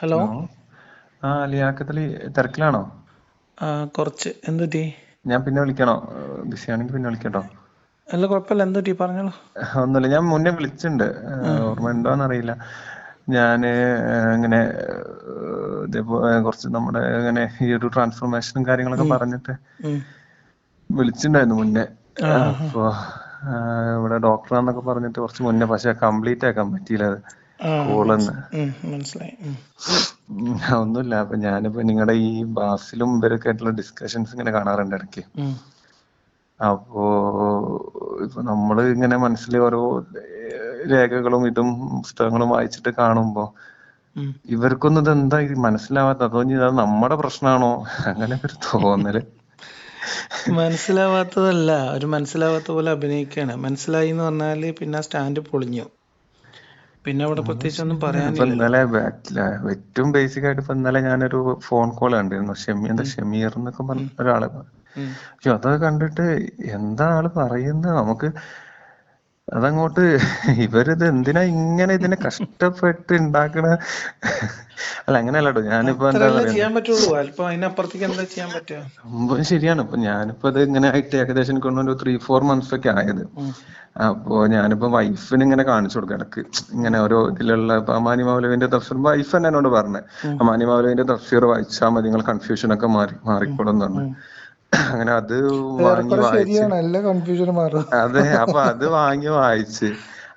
Hello? ആ ലിയാക്കത്തലി തിരക്കിലാണോ? കുറച്ച്. എന്തുറ്റി ഞാൻ പിന്നെ വിളിക്കണോ? ബിസി ആണെങ്കിൽ പിന്നെ വിളിക്കട്ടോ. അല്ല കുഴപ്പമില്ല എന്തുറ്റി പറഞ്ഞോളൂ. ഒന്നുമില്ല. ഞാൻ മുന്നേ വിളിച്ചിട്ടുണ്ട്. ഓർമ്മ ഉണ്ടോന്ന് അറിയില്ല. ഞാൻ ഇങ്ങനെ ഇതേപോലെ കുറച്ച് നമ്മുടെ ഇങ്ങനെ ഈ ഒരു ട്രാൻസ്ഫോർമേഷനും കാര്യങ്ങളൊക്കെ പറഞ്ഞിട്ട്. വിളിച്ചിട്ടുണ്ടായിരുന്നു മുന്നേ. അപ്പോ ഇവിടെ ഡോക്ടർ ആണെന്നൊക്കെ ഇവിടെ ഡോക്ടറാന്നൊക്കെ പറഞ്ഞിട്ട് കുറച്ച് മുന്നേ. പക്ഷെ കംപ്ലീറ്റ് ആക്കാൻ പറ്റിയില്ല അത്. കോളൊന്ന് മനസ്സിലായി ഒന്നുമില്ല. അപ്പൊ ഞാനിപ്പോ നിങ്ങളുടെ ഈ ബാസിലും ഇവരൊക്കെ ആയിട്ടുള്ള ഡിസ്കഷൻസ് ഇങ്ങനെ കാണാറുണ്ട് ഇടയ്ക്ക്. അപ്പോ ഇപ്പൊ നമ്മൾ ഇങ്ങനെ മനസ്സിൽ ഓരോ രേഖകളും ഇതും പുസ്തകങ്ങളും വായിച്ചിട്ട് കാണുമ്പോ. ഇവർക്കൊന്നും ഇത് എന്താ ഇത് മനസ്സിലാവാത്ത? അതോ ഇത് നമ്മുടെ പ്രശ്നമാണോ അങ്ങനെ ഒരു തോന്നൽ. മനസ്സിലാവാത്തതല്ല. ഒരു മനസ്സിലാവാത്ത പോലെ അഭിനയിക്കാണ്. മനസ്സിലായി എന്ന് പറഞ്ഞാൽ പിന്നെ സ്റ്റാൻഡ് പൊളിഞ്ഞു. പിന്നെ അവിടെ പ്രത്യേകിച്ച് ഒന്നും ഇപ്പൊ ഇന്നലെ ബാറ്റില ഏറ്റവും ബേസിക് ആയിട്ട് ഇപ്പൊ ഇന്നലെ ഞാനൊരു ഫോൺ കോൾ കണ്ടിരുന്നു. ഷെമി എന്താ ഷെമീർ എന്നൊക്കെ പറഞ്ഞ ഒരാൾ. പക്ഷെ അതൊക്കെ കണ്ടിട്ട് എന്താ ആൾ പറയുന്നത് നമുക്ക് അതങ്ങോട്ട് ഇവരിത് എന്തിനാ ഇങ്ങനെ ഇതിനെ കഷ്ടപ്പെട്ട് ഉണ്ടാക്കണ അല്ല ഞാനിപ്പോ എന്താ ചെയ്യാൻ പറ്റുക? സംഭവം ശരിയാണ്. ഇപ്പൊ ഞാനിപ്പോ ഇത് ഇങ്ങനെ ആയിട്ട് ഏകദേശം എനിക്ക് ഒരു ത്രീ ഫോർ മന്ത്സ് ഒക്കെ ആയത്. അപ്പോ ഞാനിപ്പോ വൈഫിന് ഇങ്ങനെ കാണിച്ചു കൊടുക്കും ഇടയ്ക്ക്. ഇങ്ങനെ ഓരോ ഇതിലുള്ള ഇപ്പൊ അമാനി മൗലവിന്റെ തഫ്സീർ. വൈഫ് തന്നെ എന്നോട് പറഞ്ഞേ. അമാനി മൗലവിന്റെ തഫ്സീർ വായിച്ചാൽ മതി. നിങ്ങൾ കൺഫ്യൂഷൻ ഒക്കെ മാറി മാറിക്കോളും എന്ന് പറഞ്ഞു. അങ്ങനെ അത് വാങ്ങി വായിച്ചു. അതെ അപ്പൊ അത് വാങ്ങി വായിച്ച്.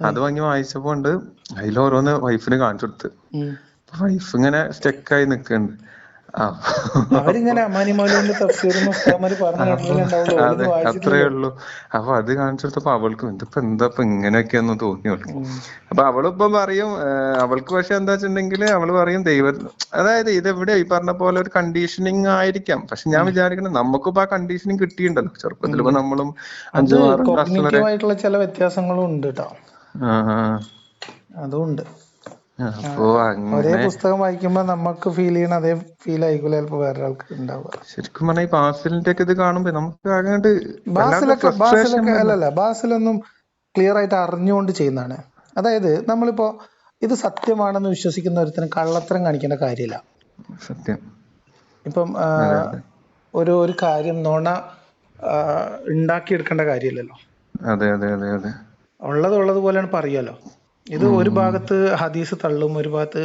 അത് വാങ്ങി വായിച്ചപ്പോ ഉണ്ട്. അതിൽ ഓരോന്ന് വൈഫിന് കാണിച്ചു കൊടുത്ത്. വൈഫ് ഇങ്ങനെ സ്റ്റെക്കായി നിക്കുന്നുണ്ട് അവരിങ്ങനെ പറഞ്ഞു അത്രേ ഉള്ളൂ. അപ്പൊ അത് കാണിച്ചെടുത്തപ്പോ അവൾക്ക് ഇതിപ്പോ എന്താ ഇപ്പൊ ഇങ്ങനെയൊക്കെയെന്ന് തോന്നി അവൾക്ക്. അപ്പൊ അവളിപ്പൊ പറയും അവൾക്ക് പക്ഷെ എന്താ വെച്ചിട്ടുണ്ടെങ്കിൽ അവൾ പറയും ദൈവ അതായത് ഇത് എവിടെ ഈ പറഞ്ഞ പോലെ ഒരു കണ്ടീഷനിങ് ആയിരിക്കാം. പക്ഷെ ഞാൻ വിചാരിക്കുന്നത് നമുക്കിപ്പോ ആ കണ്ടീഷനിങ് കിട്ടിയിട്ടുണ്ടല്ലോ. ചെറുപ്പത്തിൽ ഇപ്പൊ നമ്മളും അഞ്ചു ആറ് ക്ലാസ് വരെ ചില വ്യത്യാസങ്ങളും ഉണ്ട് കേട്ടോ ആ ഒരേ പുസ്തകം വായിക്കുമ്പോ നമുക്ക് ഫീൽ ചെയ്യണ അതേ ഫീൽ ആയിരിക്കില്ല ചിലപ്പോ വേറെ ആൾക്ക് ഉണ്ടാവുക. ശരിക്കും പറഞ്ഞാൽ ഈ ബാസിലിന്റെ ഒക്കെ ഇത് കാണുമ്പോ നമുക്ക് ബാസിലൊക്കെ ബാസിലൊക്കെ അല്ലല്ല ബാസിലൊന്നും ക്ലിയർ ആയിട്ട് അറിഞ്ഞുകൊണ്ട് ചെയ്യുന്നതാണ്. അതായത് നമ്മളിപ്പോ ഇത് സത്യമാണെന്ന് വിശ്വസിക്കുന്ന ഒരുത്തിനും കള്ളത്തരം കാണിക്കേണ്ട കാര്യമില്ല. സത്യം. ഇപ്പം ഒരു ഒരു കാര്യം നോണ ഉണ്ടാക്കിയെടുക്കേണ്ട കാര്യമില്ലല്ലോ. അതെ അതെ അതെ അതെ. ഉള്ളത് ഉള്ളത് പോലെയാണ് പറയാലോ ഇത് ഒരു ഭാഗത്ത് ഹദീസ് തള്ളും ഒരു ഭാഗത്ത്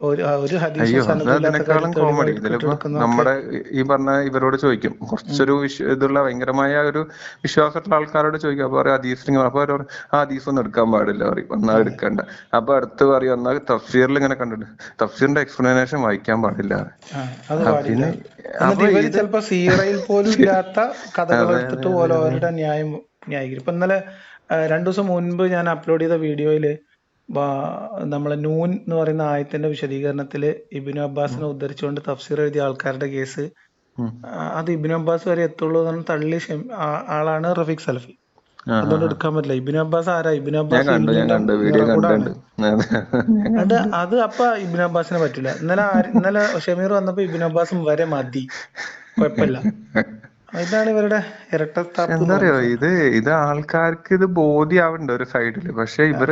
ഒരു ഹദീസും അതിനേക്കാളും കോമഡി ഇതിലിപ്പോ നമ്മുടെ ഈ പറഞ്ഞ ഇവരോട് ചോദിക്കും. കുറച്ചൊരു ഇതുള്ള ഭയങ്കരമായ ഒരു വിശ്വാസമുള്ള ആൾക്കാരോട് ചോദിക്കും. അപ്പൊ പറയും ഹദീസിന് അപ്പൊ അവർ ആ ഹദീസ് ഒന്നും എടുക്കാൻ പാടില്ല പറയും. എന്നാ എടുക്കണ്ട. അപ്പൊ അടുത്ത് പറയും എന്നാ തഫ്സീറിൽ ഇങ്ങനെ കണ്ടിട്ട് തഫ്സീറിന്റെ എക്സ്പ്ലനേഷൻ വായിക്കാൻ പാടില്ല. അത് ആ, പാടില്ല. പിന്നെ എന്നിട്ട് അപ്പൊ ഇവർ ഇത് ചിലപ്പോ സീറയിൽ പോലും ഇല്ലാത്ത കഥകൾ എടുത്തിട്ട് ഓരോരുടെ ന്യായം ന്യായീകരിക്കും. ഇപ്പൊ ഇന്നലെ രണ്ടു ദിവസം മുൻപ് ഞാൻ അപ്ലോഡ് ചെയ്ത വീഡിയോയിൽ നമ്മളെ നൂൻ എന്ന് പറയുന്ന ആയത്തിന്റെ വിശദീകരണത്തിൽ ഇബിനു അബ്ബാസിനെ ഉദ്ധരിച്ചുകൊണ്ട് തഫ്സീർ എഴുതിയ ആൾക്കാരുടെ കേസ്. അത് ഇബിനു അബ്ബാസ് വരെ എത്തുള്ളൂ എന്ന് തള്ളി ആളാണ് റഫീഖ് സലഫി. അതുകൊണ്ട്. എടുക്കാൻ പറ്റില്ല. ഇബിനു അബ്ബാസ് ആരാ? ഇബിനു അബ്ബാസ് അത്. അത് അപ്പൊ ഇബിനു അബ്ബാസിന് പറ്റില്ല. ഇന്നലെ ഇന്നലെ ഷമീർ വന്നപ്പോ ഇബിനു അബ്ബാസും വരെ മതി. കുഴപ്പമില്ല. ഇതാണ് ഇവരുടെ ഇരട്ടത്താപ്പ് എന്ന് എന്താ അറിയോ പറയുന്നത് ഇത് ഇത് ആൾക്കാർക്ക് ഇത് ബോധ്യാവുന്നുണ്ട് ഒരു സൈഡിൽ. പക്ഷെ ഇവർ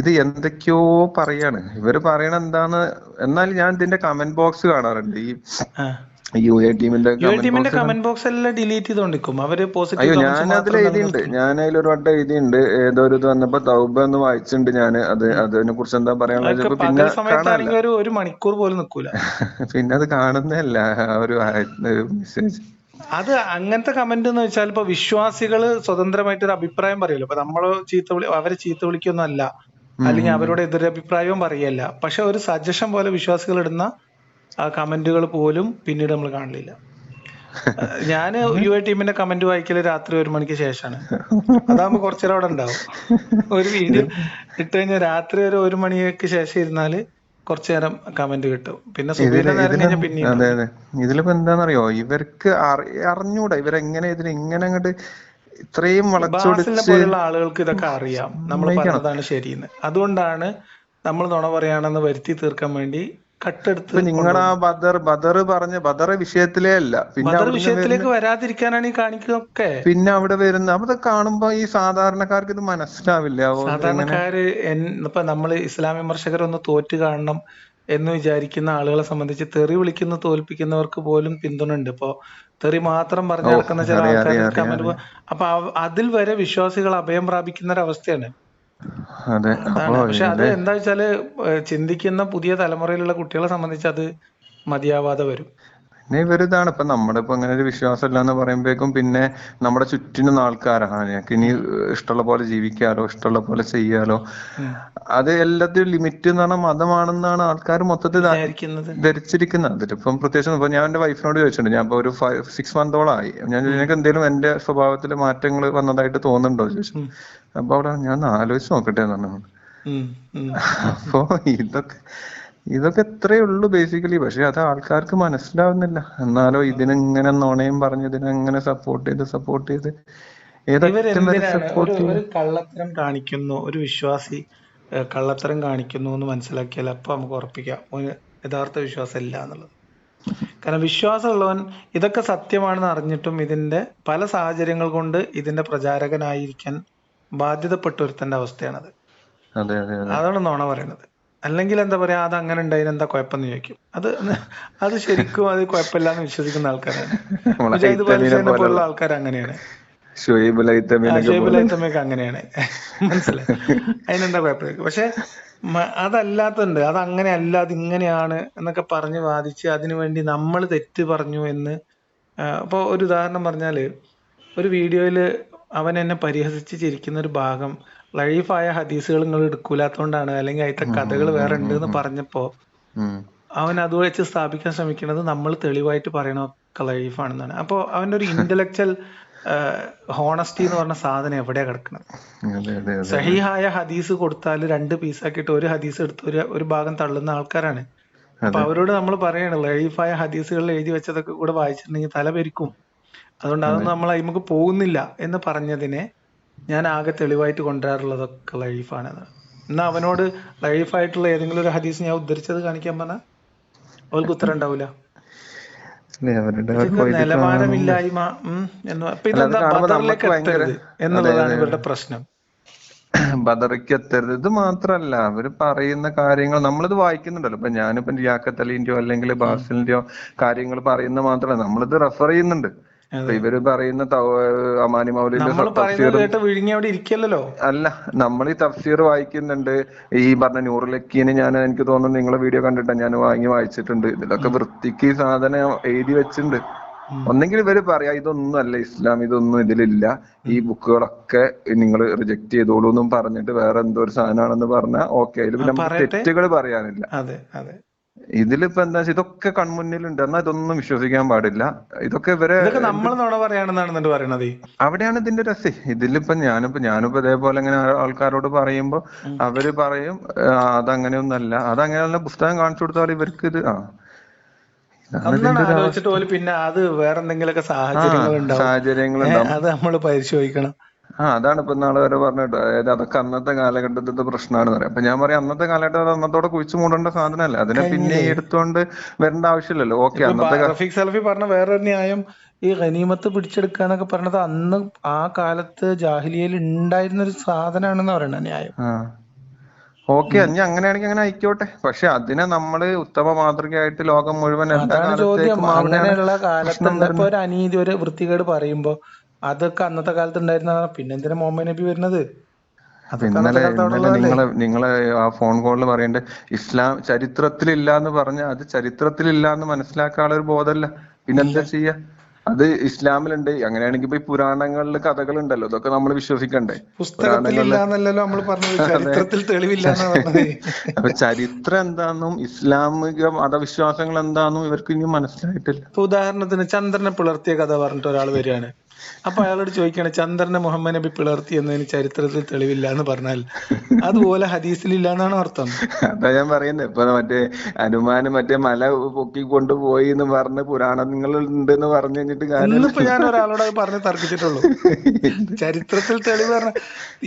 ഇത് എന്തൊക്കെയോ പറയാണ്. ഇവർ പറയണ എന്താന്ന് എന്നാൽ ഞാൻ ഇതിന്റെ കമന്റ് ബോക്സ് കാണാറുണ്ട്. ഈ. യു എ ടീമിന്റെ ടീമിന്റെ കമന്റ് ബോക്സ് എല്ലാം ഡിലീറ്റ് ചെയ്തോണ്ടിരിക്കും. അവർ അയ്യോ ഞാൻ അതിൽ എഴുതിയിട്ടുണ്ട്. ഞാൻ അതിലൊരു വട്ടം എഴുതിയുണ്ട് ഏതോ ഒരു ഇത് വന്നപ്പോ തൗബ എന്ന് വായിച്ചിട്ടുണ്ട് ഞാൻ അത് അതിനെ കുറിച്ച് എന്താ വെച്ചപ്പോ പിന്നെ പകൽ ഒരു ഒരു മണിക്കൂർ പോലും നിക്കൂല. പിന്നെ അത് കാണുന്നതല്ല. ആ ഒരു മെസ്സേജ് അത് അങ്ങനത്തെ കമന്റ് എന്ന് വെച്ചാൽ ഇപ്പൊ വിശ്വാസികൾ സ്വതന്ത്രമായിട്ട് ഒരു അഭിപ്രായം പറയല്ലോ. ഇപ്പൊ നമ്മൾ ചീത്ത വിളി അവരെ ചീത്ത വിളിക്കൊന്നും അല്ല അല്ലെങ്കിൽ അവരോട് എതിരഭിപ്രായവും പറയല്ല. പക്ഷെ ഒരു സജഷൻ പോലെ വിശ്വാസികൾ ഇടുന്ന ആ കമന്റുകൾ പോലും പിന്നീട് നമ്മൾ കാണില്ല ഞാൻ യു എ ടീമിന്റെ കമന്റ് വായിക്കൽ രാത്രി ഒരു മണിക്ക് ശേഷമാണ്. അതാകുമ്പോ കുറച്ചേരം അവിടെ ഉണ്ടാവും. ഒരു വീഡിയോ ഇട്ട് കഴിഞ്ഞാൽ രാത്രി ഒരു ഒരു മണിക്ക് ശേഷം ഇരുന്നാൽ കുറച്ചു നേരം കമന്റ് കിട്ടും. പിന്നെ അതെ അതെ. ഇതിലിപ്പോ എന്താണെന്നറിയോ ഇവർക്ക് അറി- അറിഞ്ഞൂടാ. ഇവരെങ്ങനെ ഇതിന് ഇങ്ങനെ അങ്ങോട്ട് ഇത്രയും വളച്ചൊടിച്ച് ആളുകൾക്ക് ഇതൊക്കെ അറിയാം. നമ്മൾ. പറഞ്ഞതാണ് ശരിയെന്ന്. അതുകൊണ്ടാണ് നമ്മൾ നുണ പറയാണെന്ന് വരുത്തി തീർക്കാൻ വേണ്ടി കട്ടെടുത്ത് നിങ്ങൾ ആ ബദർ ബദർ പറഞ്ഞ ബദർ വിഷയത്തിലേ അല്ല. പിന്നെ ബദർ വിഷയത്തിലേക്ക് വരാതിരിക്കാനാണ് ഈ കാണിക്കുന്നതൊക്കെ പിന്നെ അവിടെ വരുന്ന അത് കാണുമ്പോ ഈ സാധാരണക്കാർക്ക് ഇത് മനസ്സിലാവില്ല. സാധാരണക്കാര് ഇപ്പൊ നമ്മൾ ഇസ്ലാം വിമർശകരൊന്ന് തോറ്റ് കാണണം എന്ന് വിചാരിക്കുന്ന ആളുകളെ സംബന്ധിച്ച് തെറി വിളിക്കുന്ന തോൽപ്പിക്കുന്നവർക്ക് പോലും പിന്തുണ ഉണ്ട് ഇപ്പോ തെറി മാത്രം പറഞ്ഞു നടക്കുന്ന ചില ആൾക്കാർ. അപ്പൊ അതിൽ വരെ വിശ്വാസികൾ അഭയം പ്രാപിക്കുന്ന ഒരു അവസ്ഥയാണ് അതെ. പക്ഷെ അത് എന്താ വെച്ചാൽ ചിന്തിക്കുന്ന പുതിയ തലമുറയിലുള്ള കുട്ടികളെ സംബന്ധിച്ച് അത് മതിയാവാതെ വരും. പിന്നെ ഇവരിതാണ്. ഇപ്പൊ നമ്മുടെ ഇപ്പൊ അങ്ങനെ ഒരു വിശ്വാസം ഇല്ല എന്ന് പറയുമ്പോഴേക്കും പിന്നെ നമ്മുടെ ചുറ്റിനും ആൾക്കാരാണ് ഞങ്ങൾക്ക് ഇനി ഇഷ്ടമുള്ള പോലെ ജീവിക്കാലോ ഇഷ്ടമുള്ള പോലെ ചെയ്യാലോ. അത് എല്ലാത്തിനും ലിമിറ്റ് എന്ന് പറഞ്ഞാൽ മതമാണെന്നാണ് ആൾക്കാർ മൊത്തത്തിൽ ധരിച്ചിരിക്കുന്നത്. അതിലിപ്പം പ്രത്യേകിച്ച് ഇപ്പൊ ഞാൻ എന്റെ വൈഫിനോട് ചോദിച്ചിട്ടുണ്ട്. ഞാൻ ഇപ്പൊ ഒരു ഫൈവ് സിക്സ് മന്തോളായി ഞാൻ നിനക്ക് എന്തെങ്കിലും എന്റെ സ്വഭാവത്തിൽ മാറ്റങ്ങൾ വന്നതായിട്ട് തോന്നുന്നുണ്ടോ? ചോദിച്ചു. അപ്പൊ അവിടെ ഞാൻ ആലോചിച്ച് നോക്കട്ടെ എന്ന് പറഞ്ഞു. അപ്പൊ ഇതൊക്കെ ഇതൊക്കെ എത്രയേ ഉള്ളൂ ബേസിക്കലി പക്ഷെ അത് ആൾക്കാർക്ക് മനസ്സിലാവുന്നില്ല. എന്നാലോ ഇതിനിങ്ങനെ നുണയും പറഞ്ഞ് ഇതിനെങ്ങനെ സപ്പോർട്ട് ചെയ്ത് സപ്പോർട്ട് ചെയ്ത് ഒരു കള്ളത്തരം കാണിക്കുന്നു ഒരു വിശ്വാസി കള്ളത്തരം കാണിക്കുന്നു എന്ന് മനസ്സിലാക്കിയാൽ അപ്പൊ നമുക്ക് ഉറപ്പിക്കാം. യഥാർത്ഥ വിശ്വാസം ഇല്ല എന്നുള്ളത്. കാരണം വിശ്വാസമുള്ളവൻ ഇതൊക്കെ സത്യമാണെന്ന് അറിഞ്ഞിട്ടും ഇതിന്റെ പല സാഹചര്യങ്ങൾ കൊണ്ട് ഇതിന്റെ പ്രചാരകനായിരിക്കാൻ ബാധ്യതപ്പെട്ട ഒരുത്തന്റെ അവസ്ഥയാണത്. അതെ അതെ അതെ. അതാണ് നോണ പറയണത് അല്ലെങ്കിൽ എന്താ പറയാ അത് അങ്ങനെ ഉണ്ടായിന് എന്താ കുഴപ്പമെന്ന് ചോദിക്കും. അത് അത് ശരിക്കും അത് കുഴപ്പമില്ല എന്ന് വിശ്വസിക്കുന്ന ആൾക്കാരാണ്. പോലുള്ള ആൾക്കാർ അങ്ങനെയാണ്. ഷുഹൈബ് അങ്ങനെയാണ്. മനസ്സിലായി. അതിനെന്താ കുഴപ്പമില്ല. പക്ഷെ അതല്ലാത്തുണ്ട് അത് അങ്ങനെ അല്ല അത് ഇങ്ങനെയാണ് എന്നൊക്കെ പറഞ്ഞ് വാദിച്ച് അതിനുവേണ്ടി നമ്മൾ തെറ്റ് പറഞ്ഞു എന്ന് ആ, ഒരു ഉദാഹരണം പറഞ്ഞാൽ ഒരു വീഡിയോയിൽ അവൻ എന്നെ പരിഹസിച്ച് ചിരിക്കുന്ന ഒരു ഭാഗം. ലൈഫായ ഹദീസുകൾ നിങ്ങൾ എടുക്കൂലാത്തോണ്ടാണ്. അല്ലെങ്കിൽ അതിന്റെ കഥകൾ വേറെ ഉണ്ട് എന്ന് പറഞ്ഞപ്പോ അവൻ അത് വെച്ച് സ്ഥാപിക്കാൻ ശ്രമിക്കുന്നത് നമ്മൾ തെളിവായിട്ട് പറയണൊക്കെ ലൈഫാണെന്നാണ്. അപ്പൊ അവന്റെ ഒരു ഇന്റലക്ച്വൽ ഹോണസ്റ്റി എന്ന് പറഞ്ഞ സാധനം എവിടെയാ കിടക്കുന്നത് സഹിഹായ ഹദീസ് കൊടുത്താൽ രണ്ട് പീസാക്കിയിട്ട് ഒരു ഹദീസ് എടുത്ത് ഒരു ഒരു ഭാഗം തള്ളുന്ന ആൾക്കാരാണ്. അപ്പൊ അവരോട് നമ്മൾ പറയാണ് ലൈഫായ ഹദീസുകളിൽ എഴുതി വെച്ചതൊക്കെ കൂടെ വായിച്ചിട്ടുണ്ടെങ്കിൽ തല പെരിക്കും. അതുകൊണ്ട് അതൊന്നും നമ്മൾ അതിമുക്ക് പോകുന്നില്ല എന്ന് പറഞ്ഞതിനെ ഞാൻ ആകെ തെളിവായിട്ട് കൊണ്ടുവരാറുള്ളതൊക്കെ ലൈഫാണ്. എന്നാ അവനോട് ലൈഫായിട്ടുള്ള ഏതെങ്കിലും ഒരു ഹദീസ് ഞാൻ ഉദ്ധരിച്ചത് കാണിക്കാൻ പറഞ്ഞാൽ അവൾക്ക് ഉത്തരം ഉണ്ടാവില്ല നിലവാരമില്ലായ്മ എന്നുള്ളതാണ് ഇവരുടെ പ്രശ്നം. ബദറിക്ക് എത്തരുത്. ഇത് മാത്രല്ല അവർ പറയുന്ന കാര്യങ്ങൾ നമ്മളിത് വായിക്കുന്നുണ്ടല്ലോ. ഇപ്പൊ ഞാനിപ്പോ അലിന്റെയോ അല്ലെങ്കിൽ ബാസിലിന്റെയോ കാര്യങ്ങൾ പറയുന്ന മാത്രമല്ല നമ്മളിത് റെഫർ ചെയ്യുന്നുണ്ട്. ഇവർ പറയുന്ന അമാനി മൗലിന്റെ നമ്മൾ വിഴുങ്ങി അവിടെ ഇരിക്കല്ലോ അല്ല നമ്മൾ ഈ തഫ്സീർ വായിക്കുന്നുണ്ട്. ഈ പറഞ്ഞ നൂറിലക്കീന് ഞാൻ എനിക്ക് തോന്നുന്നു നിങ്ങളെ വീഡിയോ കണ്ടിട്ട് ഞാൻ വാങ്ങി വായിച്ചിട്ടുണ്ട്. ഇതിലൊക്കെ വൃത്തിക്ക് സാധനം എഴുതി വെച്ചിട്ടുണ്ട്. ഒന്നെങ്കിൽ ഇവർ പറയാ ഇതൊന്നും അല്ല ഇസ്ലാം ഇതൊന്നും ഇതിലില്ല. ഈ ബുക്കുകളൊക്കെ നിങ്ങൾ റിജക്ട് ചെയ്തോളൂ എന്നും പറഞ്ഞിട്ട് വേറെ എന്തോ ഒരു സാധനമാണെന്ന് പറഞ്ഞാൽ ഓക്കെ. അതിൽ നമുക്ക് തെറ്റുകൾ പറയാനില്ല. അതെ അതെ. ഇതിലിപ്പോ എന്താ ഇതൊക്കെ കൺമുന്നിലുണ്ട്. എന്നാൽ ഇതൊന്നും വിശ്വസിക്കാൻ പാടില്ല. ഇതൊക്കെ ഇവരെ നമ്മൾ നുണ പറയാണെന്നാണ് പറയണത്. അവിടെയാണ് ഇതിന്റെ രസം. ഇതിലിപ്പോ ഞാനിപ്പോ ഞാനിപ്പോ ഇതേപോലെ ഇങ്ങനെ ആൾക്കാരോട് പറയുമ്പോ അവർ പറയും അതങ്ങനെയൊന്നല്ല. അതങ്ങനെയല്ല പുസ്തകം കാണിച്ചു കൊടുത്താൽ ഇവർക്ക് ഇത് ആ. ആലോചിച്ചിട്ട് പോലും പിന്നെ അത് വേറെ എന്തെങ്കിലുമൊക്കെ സാഹചര്യങ്ങൾ ഉണ്ടാവും അത് നമ്മൾ പരിശോധിക്കണം. ആ അതാണ് ഇപ്പൊ നാളെ വരെ പറഞ്ഞിട്ട്. അതായത് അതൊക്കെ അന്നത്തെ കാലഘട്ടത്തിന്റെ പ്രശ്നമാണെന്ന് പറയാം. അപ്പൊ ഞാൻ പറയാം അന്നത്തെ കാലഘട്ടം അത് അന്നത്തോടെ കുഴിച്ചു മൂടേണ്ട സാധനമല്ല. അതിനെ പിന്നെ ഈ എടുത്തുകൊണ്ട് വരേണ്ട ആവശ്യമില്ലല്ലോ. ഓക്കെ അന്നത്തെ റഫീഖ് സലഫി പറഞ്ഞ വേറൊരു ന്യായം ഈ ഗനീമത്ത് പിടിച്ചെടുക്കുക എന്നൊക്കെ പറഞ്ഞത് അന്ന് ആ കാലത്ത് ജാഹിലിയയിൽ ഉണ്ടായിരുന്ന ഒരു സാധനമാണെന്ന് പറയണ ന്യായം. ആ. ഓക്കെ ഇനി അങ്ങനെയാണെങ്കിൽ അങ്ങനെ ആയിക്കോട്ടെ. പക്ഷെ അതിനെ നമ്മൾ ഉത്തമ മാതൃകയായിട്ട് ലോകം മുഴുവൻ അങ്ങനെയുള്ള കാലത്ത് ഒരു അനീതി ഒരു വൃത്തികേട് പറയുമ്പോ അതൊക്കെ അന്നത്തെ കാലത്ത് ഉണ്ടായിരുന്നതാണ് പിന്നെ എന്തിനാ മുഹമ്മദ് നബി വരുന്നത് ഇന്നലെ ഇന്നലെ നിങ്ങളെ നിങ്ങളെ ആ ഫോൺ കോളിൽ പറയണ്ടേ ഇസ്ലാം ചരിത്രത്തിലില്ല എന്ന് പറഞ്ഞ അത് ചരിത്രത്തിലില്ല എന്ന് മനസ്സിലാക്കാനുള്ള ഒരു ബോധമല്ല പിന്നെന്താ ചെയ്യാ? അത് ഇസ്ലാമിലുണ്ട്. അങ്ങനെയാണെങ്കിൽ ഇപ്പൊ ഈ പുരാണങ്ങളിൽ കഥകളുണ്ടല്ലോ. ഇതൊക്കെ നമ്മൾ വിശ്വസിക്കണ്ടേ? അപ്പൊ ചരിത്രം എന്താന്നും ഇസ്ലാമിക മതവിശ്വാസങ്ങൾ എന്താന്നും ഇവർക്ക് ഇനി മനസ്സിലായിട്ടില്ല. ഉദാഹരണത്തിന് ചന്ദ്രനെ പിളർത്തിയ കഥ പറഞ്ഞിട്ട് ഒരാൾ വരികയാണ്. അപ്പൊ അയാളോട് ചോദിക്കാണ് ചന്ദ്രനെ മുഹമ്മദ് നബി പിളർത്തി എന്നതിന് ചരിത്രത്തിൽ തെളിവില്ല എന്ന് പറഞ്ഞാൽ അതുപോലെ ഹദീസിലില്ല എന്നാണ് അർത്ഥം. അതാ ഞാൻ പറയുന്നത് ഇപ്പൊ മറ്റേ ഹനുമാന് മറ്റേ മല പൊക്കി കൊണ്ടുപോയി എന്ന് പറഞ്ഞ് പുരാണങ്ങൾ ഉണ്ട് എന്ന് പറഞ്ഞു കഴിഞ്ഞിട്ട് ഇന്നിപ്പോ ഞാൻ ഒരാളോട് അത് പറഞ്ഞ് തർക്കിച്ചിട്ടുള്ളൂ. ചരിത്രത്തിൽ തെളിവ് പറഞ്ഞ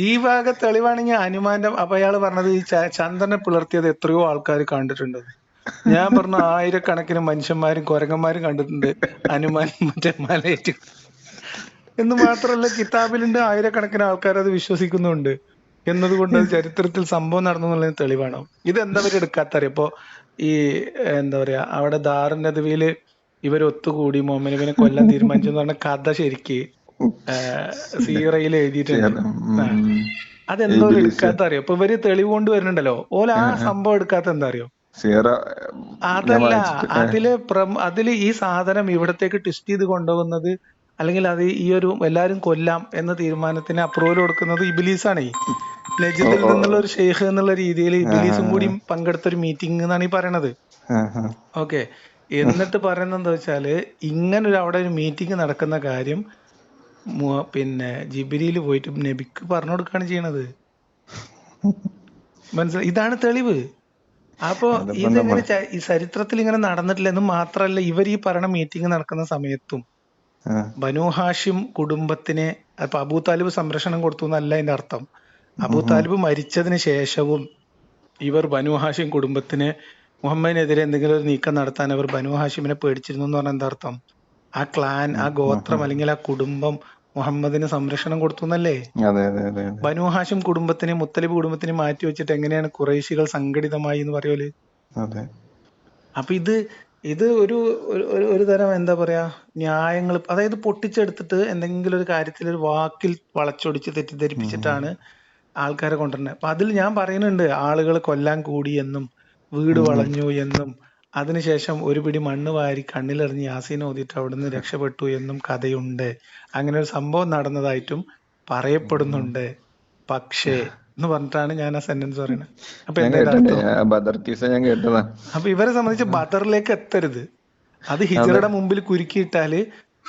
ഈ ഭാഗ തെളിവാണെങ്കിൽ ഹനുമാന്റെ അപ്പൊ അയാൾ പറഞ്ഞത് ഈ ചന്ദ്രനെ പിളർത്തിയത് എത്രയോ ആൾക്കാർ കണ്ടിട്ടുണ്ട്. ഞാൻ പറഞ്ഞു ആയിരക്കണക്കിന് മനുഷ്യന്മാരും കുരങ്ങന്മാരും കണ്ടിട്ടുണ്ട് ഹനുമാൻ മറ്റേ മലയേറ്റ് എന്ന് മാത്രമല്ല കിതാബിലുണ്ട് ആയിരക്കണക്കിന് ആൾക്കാർ അത് വിശ്വസിക്കുന്നുണ്ട്. എന്നതുകൊണ്ട് ചരിത്രത്തിൽ സംഭവം നടന്നു എന്നുള്ളതിന് തെളിവാണ്. ഇത് എന്താ ഇവർ എടുക്കാത്ത ഇപ്പൊ ഈ എന്താ പറയാ അവിടെ ദാറിന്റെ ഇവർ ഒത്തുകൂടി മുഹമ്മദ് കൊല്ലാൻ തീരുമാനിച്ചു എന്ന് പറഞ്ഞ കഥ ശരിക്ക് സീറയിൽ എഴുതിയിട്ടുണ്ട്. അതെന്തോ എടുക്കാത്ത അറിയോ ഇപ്പൊ ഇവർ തെളിവ് കൊണ്ട് വരുന്നുണ്ടല്ലോ. ഓല ആ സംഭവം എടുക്കാത്ത എന്താ അറിയോ അതല്ല അതിൽ അതിൽ ഈ സാധനം ഇവിടത്തേക്ക് ട്വിസ്റ്റ് ചെയ്ത് കൊണ്ടുപോകുന്നത് അല്ലെങ്കിൽ അത് ഈ ഒരു എല്ലാരും കൊല്ലാം എന്ന തീരുമാനത്തിന് അപ്രൂവൽ കൊടുക്കുന്നത് ഇബിലീസ് ഈ. നജിദിൽ നിന്നുള്ള ഒരു ഷെയ്ഖ് എന്നുള്ള രീതിയിൽ ഇബിലീസും കൂടി പങ്കെടുത്ത ഒരു മീറ്റിംഗ് എന്നാണ് ഈ പറയണത്. ഓക്കെ. എന്നിട്ട് പറയുന്നത് എന്താ വെച്ചാൽ ഇങ്ങനെ ഒരു അവിടെ ഒരു മീറ്റിംഗ് നടക്കുന്ന കാര്യം പിന്നെ ജിബിരിയിൽ പോയിട്ട് നബിക്ക് പറഞ്ഞു കൊടുക്കുകയാണ് ചെയ്യണത്. മനസ്സിലായി ഇതാണ് തെളിവ്. അപ്പൊ ഇതെങ്ങനെ ഈ ചരിത്രത്തിൽ ഇങ്ങനെ നടന്നിട്ടില്ല എന്ന് മാത്രല്ല ഇവർ ഈ പറയണ മീറ്റിംഗ് നടക്കുന്ന സമയത്തും. ബനു ഹാഷിം കുടുംബത്തിനെ അപ്പൊ അബൂ താലിബ് സംരക്ഷണം കൊടുത്തു എന്നല്ല അതിന്റെ അർത്ഥം. അബൂ താലിബ് മരിച്ചതിന് ശേഷവും ഇവർ ബനു ഹാഷിം കുടുംബത്തിന് മുഹമ്മദിനെതിരെ എന്തെങ്കിലും ഒരു നീക്കം നടത്താൻ അവർ ബനു ഹാഷിമിനെ പേടിച്ചിരുന്നു എന്ന് പറഞ്ഞാൽ എന്താ അർത്ഥം? ആ ക്ലാൻ ആ ഗോത്രം അല്ലെങ്കിൽ ആ കുടുംബം മുഹമ്മദിന് സംരക്ഷണം കൊടുത്തു എന്നല്ലേ? ബനു ഹാഷിം കുടുംബത്തിന് മുത്തലിബ് കുടുംബത്തിന് മാറ്റി വെച്ചിട്ട് എങ്ങനെയാണ് കുറേശികൾ സംഘടിതമായി എന്ന് പറയൂൽ? അപ്പൊ ഇത് ഇത് ഒരു ഒരു- ഒരു- തരം എന്താ പറയാ ന്യായങ്ങൾ അതായത് പൊട്ടിച്ചെടുത്തിട്ട് എന്തെങ്കിലും ഒരു കാര്യത്തിൽ ഒരു വാക്കിൽ വളച്ചൊടിച്ച് തെറ്റിദ്ധരിപ്പിച്ചിട്ടാണ് ആൾക്കാരെ കൊണ്ടുവരുന്നത് അപ്പൊ അതിൽ ഞാൻ പറയുന്നുണ്ട് ആളുകൾ കൊല്ലാൻ കൂടി എന്നും വീട് വളഞ്ഞു എന്നും അതിനുശേഷം ഒരു പിടി മണ്ണ് വാരി കണ്ണിലെറിഞ്ഞ് യാസീൻ ഓതിയിട്ട് അവിടുന്ന് രക്ഷപ്പെട്ടു എന്നും കഥയുണ്ട്. അങ്ങനെ ഒരു സംഭവം നടന്നതായിട്ടും പറയപ്പെടുന്നുണ്ട്. പക്ഷേ എന്ന് പറഞ്ഞിട്ടാണ് ഞാൻ ആ സെന്റൻസ് പറയുന്നത്. അപ്പൊ ഞാൻ കേട്ടതാ. അപ്പൊ ഇവരെ സംബന്ധിച്ച് ബദറിലേക്ക് എത്തരുത്. അത് ഹിജറയുടെ മുമ്പിൽ കുരുക്കിയിട്ടാൽ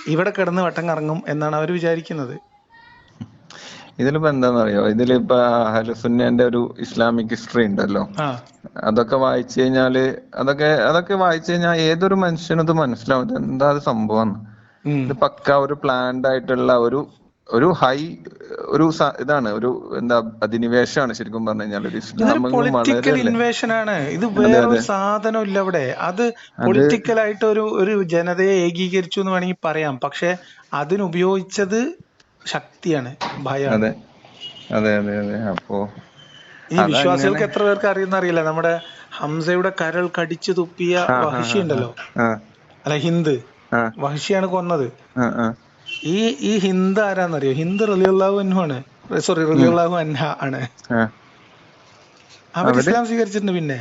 ഇവിടെ കിടന്ന് വട്ടം കറങ്ങും എന്നാണ് അവർ വിചാരിക്കുന്നത്. ഇതിലിപ്പോ എന്താന്നറിയോ? ഇതിലിപ്പോ ഹലുസുന്നന്റെ ഒരു ഇസ്ലാമിക് ഹിസ്റ്ററി ഉണ്ടല്ലോ. അതൊക്കെ വായിച്ചു കഴിഞ്ഞാൽ അതൊക്കെ അതൊക്കെ വായിച്ചു കഴിഞ്ഞാൽ ഏതൊരു മനുഷ്യനും അത് മനസ്സിലാവും. എന്താ അത് സംഭവം. ഇത് പക്ക ഒരു പ്ലാൻഡ് ആയിട്ടുള്ള ഒരു ഒരു ഹൈ ഒരു ഇതാണ് ഒരു എന്താ അധിനിവേശമാണ് ശരിക്കും പറഞ്ഞു കഴിഞ്ഞാൽ ഒരു പൊളിറ്റിക്കൽ ഇൻവേഷൻ ആണ്. ഇത് വേറൊരു സാധനം ഇല്ല അവിടെ. അത് പൊളിറ്റിക്കൽ ആയിട്ട് ഒരു ഒരു ജനതയെ ഏകീകരിച്ചു എന്ന് വേണമെങ്കിൽ പറയാം. പക്ഷെ അതിനുപയോഗിച്ചത് ശക്തിയാണ് ഭയമാണ്. അതെ. അതെ അതെ അപ്പോ ഈ വിശ്വാസികൾക്ക് എത്ര പേർക്ക് അറിയുന്ന അറിയില്ല. നമ്മുടെ ഹംസയുടെ കരൾ കടിച്ചു തുപ്പിയ വഹിഷി ഉണ്ടല്ലോ അല്ല ഹിന്ദ്. വഹിഷിയാണ് കൊന്നത്. ഈ ഈ ഹിന്ദ് ആരാന്നറിയോ? ഹിന്ദ് റലിയുള്ളാഹു അൻഹു ആണ് സോറി റലിയുള്ളാഹു അൻഹ ആണ്. അവർ ഇസ്ലാം സ്വീകരിച്ചിട്ടുണ്ട് പിന്നെ.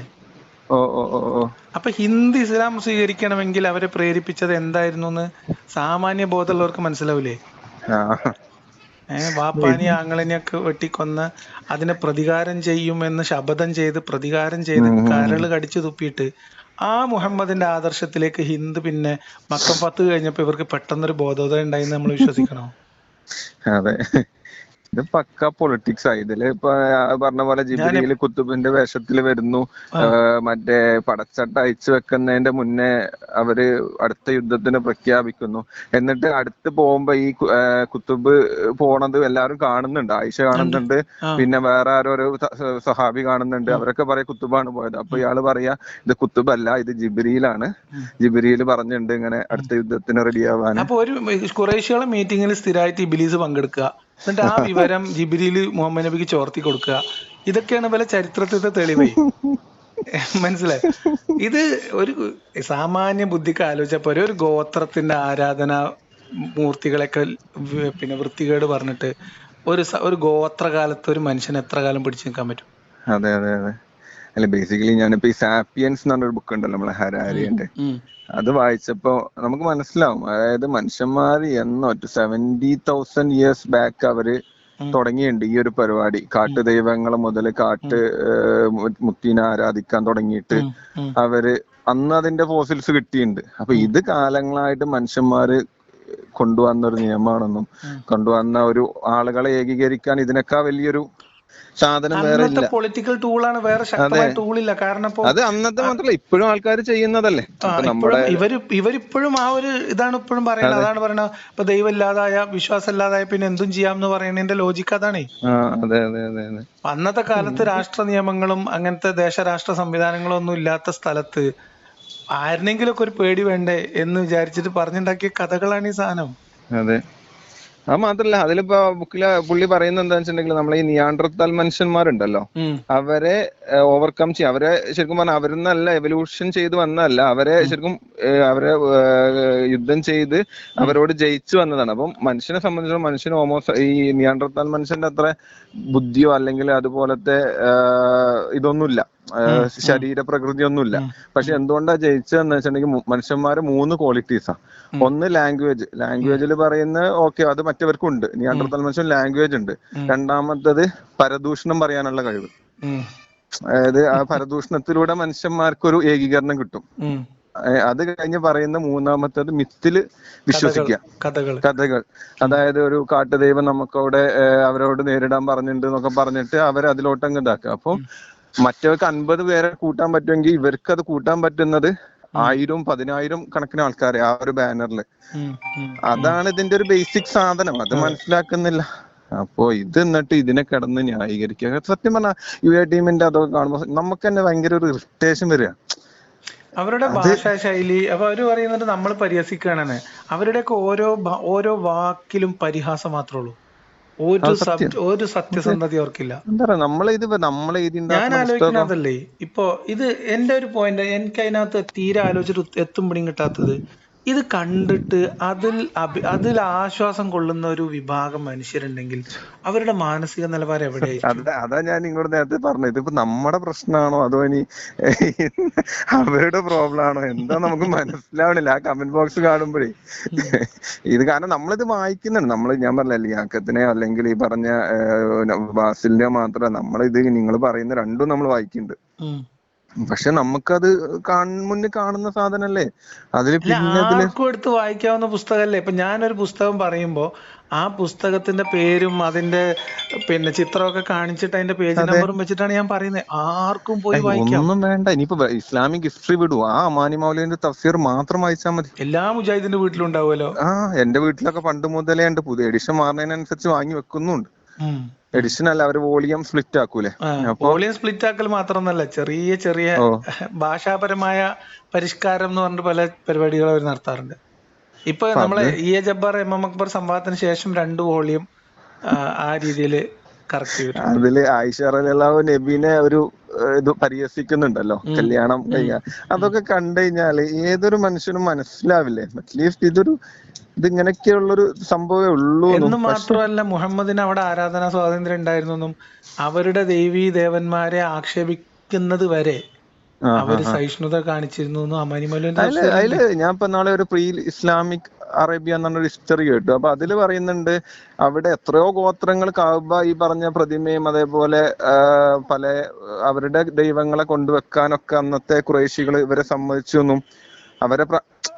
അപ്പൊ ഹിന്ദ് ഇസ്ലാം സ്വീകരിക്കണമെങ്കിൽ അവരെ പ്രേരിപ്പിച്ചത് എന്തായിരുന്നു എന്ന് സാമാന്യ ബോധമുള്ളവർക്ക് മനസ്സിലാവില്ലേ ഏഹ് വാപ്പാനി ആങ്ങളിനെയൊക്കെ വെട്ടിക്കൊന്ന് അതിനെ പ്രതികാരം ചെയ്യുമെന്ന് ശപഥം ചെയ്ത് പ്രതികാരം ചെയ്ത് കരൾ കടിച്ചു തുപ്പിയിട്ട് ആ മുഹമ്മദിന്റെ ആദർശത്തിലേക്ക് ഹിന്ദു പിന്നെ മക്കം പത്ത് കഴിഞ്ഞപ്പോ ഇവർക്ക് പെട്ടെന്നൊരു ബോധോദയം ഉണ്ടായി നമ്മൾ വിശ്വസിക്കണോ? അതെ. ഇത് പക്ക പൊളിറ്റിക്സ് ആയി ഇതിൽ പറഞ്ഞ പോലെ ജിബിലിയിൽ കുത്തുബിന്റെ വേഷത്തിൽ വരുന്നു. മറ്റേ പടച്ചട്ട അയച്ചു വെക്കുന്നതിന്റെ മുന്നേ അവർ അടുത്ത യുദ്ധത്തിന് പ്രഖ്യാപിക്കുന്നു. എന്നിട്ട് അടുത്ത് പോകുമ്പോ ഈ കുത്തുബ് പോണത് എല്ലാവരും കാണുന്നുണ്ട്. ആയിഷ കാണുന്നുണ്ട്. പിന്നെ വേറെ ആരോ ഒരു സഹാബി കാണുന്നുണ്ട്. അവരൊക്കെ പറയാ കുത്തുബാണ് പോയത്. അപ്പൊ ഇയാൾ പറയാ ഇത് കുത്തുബല്ല ഇത് ജിബിരിയിലാണ് ജിബിരിയിൽ പറഞ്ഞിട്ടുണ്ട് ഇങ്ങനെ അടുത്ത യുദ്ധത്തിന് റെഡി ആവാൻ അപ്പൊ ഒരു കുറേശ്ശികളെ മീറ്റിംഗിൽ സ്ഥിരമായിട്ട് ഇബിലീസ് പങ്കെടുക്കുക എന്നിട്ട് ആ വിവരം ജിബിരിയിൽ മുഹമ്മദ് നബിക്ക് ചോർത്തി കൊടുക്കുക. ഇതൊക്കെയാണ് പല ചരിത്രത്തിന്റെ തെളിവ്. മനസ്സിലായി? ഇത് ഒരു സാമാന്യ ബുദ്ധിക്ക് ആലോചിച്ചപ്പോ ഒരു ഗോത്രത്തിന്റെ ആരാധന മൂർത്തികളൊക്കെ പിന്നെ വൃത്തികേട് പറഞ്ഞിട്ട് ഒരു ഒരു ഗോത്രകാലത്ത് ഒരു മനുഷ്യൻ എത്ര കാലം പിടിച്ചു നിൽക്കാൻ പറ്റും? അതെ അതെ അതെ. അല്ല ബേസിക്കലി ഞാനിപ്പോ ഈ സാപ്പിയൻസ് എന്ന് പറഞ്ഞൊരു ബുക്ക് ഉണ്ടല്ലോ നമ്മളെ ഹരാരിന്റെ അത് വായിച്ചപ്പോ നമുക്ക് മനസ്സിലാവും. അതായത് മനുഷ്യന്മാർ എന്നോ സെവന്റി തൗസൻഡ് ഇയേഴ്സ് ബാക്ക് അവർ തുടങ്ങിയിട്ടുണ്ട് ഈ ഒരു പരിപാടി. കാട്ടു ദൈവങ്ങളെ മുതൽ കാട്ട് മുക്തിനെ മുത്തീനെ ആരാധിക്കാൻ തുടങ്ങിയിട്ട്. അവർ അന്ന് അതിന്റെ ഫോസിൽസ് കിട്ടിയിട്ടുണ്ട്. അപ്പൊ ഇത് കാലങ്ങളായിട്ട് മനുഷ്യന്മാര് കൊണ്ടുവന്ന ഒരു നിയമമാണെന്നും കൊണ്ടുവന്ന ഒരു ആളുകളെ ഏകീകരിക്കാൻ ഇതിനേക്കാൾ വലിയൊരു സാധനം വേറെ ഇല്ല. പൊളിറ്റിക്കൽ ടൂളാണ് വേറെ ശക്തമായ ടൂളില്ല കാരണം അത് അന്നത്തെ മാത്രല്ല ഇപ്പോഴും ആൾക്കാർ ചെയ്യുന്നതല്ലേ. നമ്മുടെ ഇവർ ഇവരിപ്പോഴും ആ ഒരു ഇതാണ് ഇപ്പോഴും പറയുന്നത്. അതാണ് പറയുന്നത്. ഇപ്പൊ ദൈവം ഇല്ലാതായ വിശ്വാസം ഇല്ലാതായ പിന്നെ എന്തും ചെയ്യാം പറയുന്നതിന്റെ ലോജിക്ക് അതാണേ. ആ അതെ അതെ അതെ അതെ. അന്നത്തെ കാലത്ത് രാഷ്ട്ര നിയമങ്ങളും അങ്ങനത്തെ ദേശരാഷ്ട്ര സംവിധാനങ്ങളും ഒന്നും ഇല്ലാത്ത സ്ഥലത്ത് ആരുന്നെങ്കിലും ഒക്കെ ഒരു പേടി വേണ്ടേ എന്ന് വിചാരിച്ചിട്ട് പറഞ്ഞുണ്ടാക്കിയ കഥകളാണ് ഈ സാധനം. അതെ. അത് മാത്രല്ല അതിലിപ്പോ ബുക്കിൽ പുള്ളി പറയുന്നത് എന്താ വെച്ചിട്ടുണ്ടെങ്കിൽ നമ്മളെ ഈ നിയാണ്ടർത്താൽ മനുഷ്യന്മാരുണ്ടല്ലോ. അവരെ ഓവർകം ചെയ്യാം. അവരെ ശരിക്കും പറഞ്ഞാൽ അവരിന്നല്ല എവല്യൂഷൻ ചെയ്ത് വന്നതല്ല. അവരെ ശരിക്കും അവരെ യുദ്ധം ചെയ്ത് അവരോട് ജയിച്ചു വന്നതാണ്. അപ്പം മനുഷ്യനെ സംബന്ധിച്ചിടത്തോളം മനുഷ്യന് ഓമോസ് ഈ നിയാണ്ടർത്താൽ മനുഷ്യന്റെ അത്ര ബുദ്ധിയോ അല്ലെങ്കിൽ അതുപോലത്തെ ഇതൊന്നുമില്ല. ഏഹ്, ശരീര പ്രകൃതി ഒന്നുമില്ല പക്ഷെ എന്തുകൊണ്ടാ ജയിച്ചതെന്ന് വെച്ചിട്ടുണ്ടെങ്കിൽ മനുഷ്യന്മാരെ മൂന്ന് ക്വാളിറ്റീസാ ഒന്ന് ലാംഗ്വേജ് ലാംഗ്വേജിൽ പറയുന്ന ഓക്കെ അത് മറ്റവർക്കും ഉണ്ട് നിയാണ്ടർത്താൽ മനുഷ്യൻ ലാംഗ്വേജ് ഉണ്ട്. രണ്ടാമത്തത് പരദൂഷണം പറയാനുള്ള കഴിവ്. അതായത് ആ പരദൂഷണത്തിലൂടെ മനുഷ്യന്മാർക്ക് ഒരു ഏകീകരണം കിട്ടും. അത് കഴിഞ്ഞ് പറയുന്ന മൂന്നാമത്തത് മിത്തിൽ വിശ്വസിക്കുക കഥകൾ അതായത് ഒരു കാട്ടുദൈവം നമുക്കവിടെ അവരോട് നേരിടാൻ പറഞ്ഞിട്ടുണ്ട് എന്നൊക്കെ പറഞ്ഞിട്ട് അവർ അതിലോട്ടങ്ങ് ഇതാക്കുക. അപ്പം മറ്റവർക്ക് അൻപത് പേരെ കൂട്ടാൻ പറ്റുമെങ്കിൽ ഇവർക്ക് അത് കൂട്ടാൻ പറ്റുന്നത് ആയിരം പതിനായിരം കണക്കിന് ആൾക്കാരെ ആ ഒരു ബാനറിൽ. അതാണ് ഇതിന്റെ ഒരു ബേസിക് സാധനം. അത് മനസ്സിലാക്കുന്നില്ല. അപ്പോ ഇത് എന്നിട്ട് ഇതിനെ കിടന്ന് ന്യായീകരിക്കുക. സത്യം പറഞ്ഞാൽ യു എ ടീമിന്റെ അതൊക്കെ കാണുമ്പോൾ നമുക്ക് തന്നെ ഭയങ്കര ഒരു ഇറിറ്റേഷൻ വരിക. അവരുടെ ഭാഷാ ശൈലി അപ്പൊ അവർ പറയുന്നത് നമ്മൾ പരിഹസിക്കുകയാണെന്ന്. അവരുടെയൊക്കെ ഓരോ ഓരോ വാക്കിലും പരിഹാസം മാത്രമേ ഉള്ളൂ. ഒരു ഒരു സത്യസന്ധത അവർക്കില്ല. ഞാൻ ഇപ്പൊ ഇത് എന്റെ ഒരു പോയിന്റ് എനിക്ക് അതിനകത്ത് തീരെ ആലോചിച്ചിട്ട് എത്തും പിടിയും കിട്ടാത്തത്. ഇത് കണ്ടിട്ട് അതിൽ അഭി അതിൽ ആശ്വാസം കൊള്ളുന്ന ഒരു വിഭാഗം മനുഷ്യരുണ്ടെങ്കിൽ അവരുടെ മാനസിക നിലവാരം എവിടെയായിരിക്കും? അതാ ഞാൻ നിങ്ങളോട് നേരത്തെ പറഞ്ഞത്. ഇതിപ്പോ നമ്മുടെ പ്രശ്നമാണോ? അതോ ഇനി അവരുടെ പ്രോബ്ലം ആണോ എന്താ നമുക്ക് മനസ്സിലാവണില്ല. ആ കമന്റ് ബോക്സ് കാണുമ്പോഴേ. ഇത് കാരണം നമ്മളിത് വായിക്കുന്നുണ്ട്. നമ്മൾ ഞാൻ പറഞ്ഞ ലിയാക്കത്തിനെ അല്ലെങ്കിൽ ഈ പറഞ്ഞ ഏഹ്, ബാസിലിനെ മാത്രമല്ല നമ്മളിത് നിങ്ങൾ പറയുന്ന രണ്ടും നമ്മൾ വായിക്കുന്നുണ്ട്. പക്ഷെ നമുക്കത് മുന്നിൽ കാണുന്ന സാധനല്ലേ? ഇതിൽ ആർക്കും എടുത്ത് വായിക്കാവുന്ന പുസ്തകമല്ലേ ഇപ്പൊ ഞാനൊരു പുസ്തകം പറയുമ്പോ ആ പുസ്തകത്തിന്റെ പേരും അതിന്റെ പിന്നെ ചിത്രമൊക്കെ കാണിച്ചിട്ട് അതിന്റെ പേജ് നമ്പറും വെച്ചിട്ടാണ് ഞാൻ പറയുന്നത് ആർക്കും പോയി വായിക്കാം. ഒന്നും വേണ്ട. ഇനിയിപ്പോ ഇസ്ലാമിക് ഹിസ്റ്ററി വിടൂ. ആ അമാനി മൗലിന്റെ തഫ്സീർ മാത്രം വായിച്ചാൽ മതി. എല്ലാ മുജാഹിദിന്റെ വീട്ടിലും ഉണ്ടാവുമല്ലോ. ആ എന്റെ വീട്ടിലൊക്കെ പണ്ട് മുതലേ ഉണ്ട്. പുതിയ എഡിഷൻ മാറുന്നതിനനുസരിച്ച് വാങ്ങി വെക്കുന്നുണ്ട്. അല്ല അവർ വോളിയം സ്പ്ലിറ്റ് ആക്കൂലേ വോളിയം സ്പ്ലിറ്റ് ആക്കൽ മാത്രമൊന്നല്ല ചെറിയ ചെറിയ ഭാഷാപരമായ പരിഷ്കാരം എന്ന് പറഞ്ഞിട്ട് പല പരിപാടികൾ അവർ നടത്താറുണ്ട്. ഇപ്പൊ നമ്മളെ E A Jabbar M M Akbar സംവാദത്തിന് ശേഷം രണ്ട് വോളിയം ആ രീതിയിൽ അതിൽ ആയിഷ റളിയല്ലാഹു നബീനെ ഒരു ഇത് പരിഹസിക്കുന്നുണ്ടല്ലോ കല്യാണം കഴിയാ അതൊക്കെ കണ്ടു കഴിഞ്ഞാൽ ഏതൊരു മനുഷ്യനും മനസ്സിലാവില്ലേ? അറ്റ്ലീസ്റ്റ് ഇതൊരു ഇതിങ്ങനെയൊക്കെയുള്ളൊരു സംഭവമേ ഉള്ളൂ എന്ന് മാത്രമല്ല മുഹമ്മദിന് അവിടെ ആരാധനാ സ്വാതന്ത്ര്യം ഉണ്ടായിരുന്നെന്നും അവരുടെ ദേവീ ദേവന്മാരെ ആക്ഷേപിക്കുന്നത് വരെ അവർ സഹിഷ്ണുത കാണിച്ചിരുന്നു അതിൽ ഞാൻ ഇപ്പൊ നാളെ ഒരു പ്രീ ഇസ്ലാമിക് അറേബ്യ എന്ന് പറഞ്ഞൊരു ഹിസ്റ്ററി കേട്ടു. അപ്പൊ അതിൽ പറയുന്നുണ്ട് അവിടെ എത്രയോ ഗോത്രങ്ങൾ കാബ ഈ പറഞ്ഞ പ്രതിമയും അതേപോലെ പല അവരുടെ ദൈവങ്ങളെ കൊണ്ടുവെക്കാനൊക്കെ അന്നത്തെ കുറേശികൾ ഇവരെ സമ്മതിച്ചു എന്നും അവരെ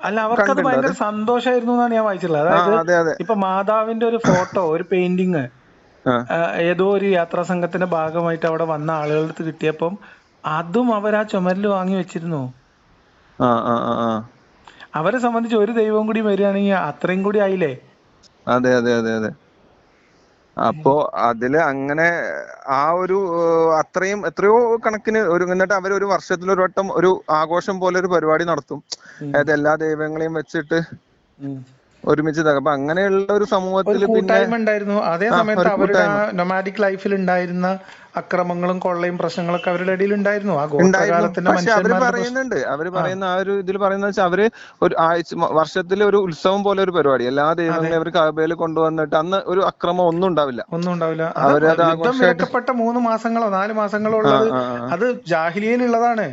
അല്ല അവർക്കത് ഭയങ്കര സന്തോഷമായിരുന്നു എന്നാണ് ഞാൻ വായിച്ചിട്ടുള്ളത്. അതായത് അതെ അതെ. ഇപ്പൊ മാതാവിന്റെ ഒരു ഫോട്ടോ ഒരു പെയിന്റിങ് ഏതോ ഒരു യാത്രാ സംഘത്തിന്റെ ഭാഗമായിട്ട് അവിടെ വന്ന ആളുകളുടെ അടുത്ത് കിട്ടിയപ്പം അതും അവർ ആ ചുമരിൽ വാങ്ങി വെച്ചിരുന്നു. അവരെ സംബന്ധിച്ച് ഒരു ദൈവം കൂടി വരികയാണെങ്കിൽ അത്രയും കൂടി ആയില്ലേ? അതെ അതെ അതെ അതെ. അപ്പോ അതിൽ അങ്ങനെ ആ ഒരു അത്രയും എത്രയോ കണക്കിന് ഒരു എന്നിട്ട് അവർ ഒരു വർഷത്തിൽ ഒരു വട്ടം ഒരു ആഘോഷം പോലെ ഒരു പരിപാടി നടത്തും. അതായത് എല്ലാ ദൈവങ്ങളെയും വെച്ചിട്ട് ഒരുമിച്ച്. അപ്പൊ അങ്ങനെയുള്ള ഒരു സമൂഹത്തിൽ സമൂഹത്തിൽ പിന്നെ ഉണ്ടായിരുന്നു. അതേ സമയത്ത് അവരുടെ നൊമാറ്റിക് ലൈഫിൽ ഉണ്ടായിരുന്ന അക്രമങ്ങളും കൊള്ളയും പ്രശ്നങ്ങളൊക്കെ അവരുടെ ഇടയിൽ ഉണ്ടായിരുന്നു. ആ ഗോത്രകാലത്തിന്റെ അവർ പറയുന്നുണ്ട്. അവർ പറയുന്ന ആ ഒരു ഇതിൽ പറയുന്ന വെച്ചാൽ അവർ ഒരു ആഴ്ച വർഷത്തിലെ ഒരു ഉത്സവം പോലെ ഒരു പരിപാടി. എല്ലാ ദൈവങ്ങളെയും അവർ കാബയിൽ കൊണ്ടുവന്നിട്ട് അന്ന് ഒരു അക്രമം ഒന്നും ഉണ്ടാവില്ല. ഒന്നും ഉണ്ടാവില്ല. അവരത് വിലക്കപ്പെട്ട മൂന്ന് മാസങ്ങളോ നാല് മാസങ്ങളോ ഉള്ളത്. അത് ജാഹിലിയയിലുള്ളതാണ്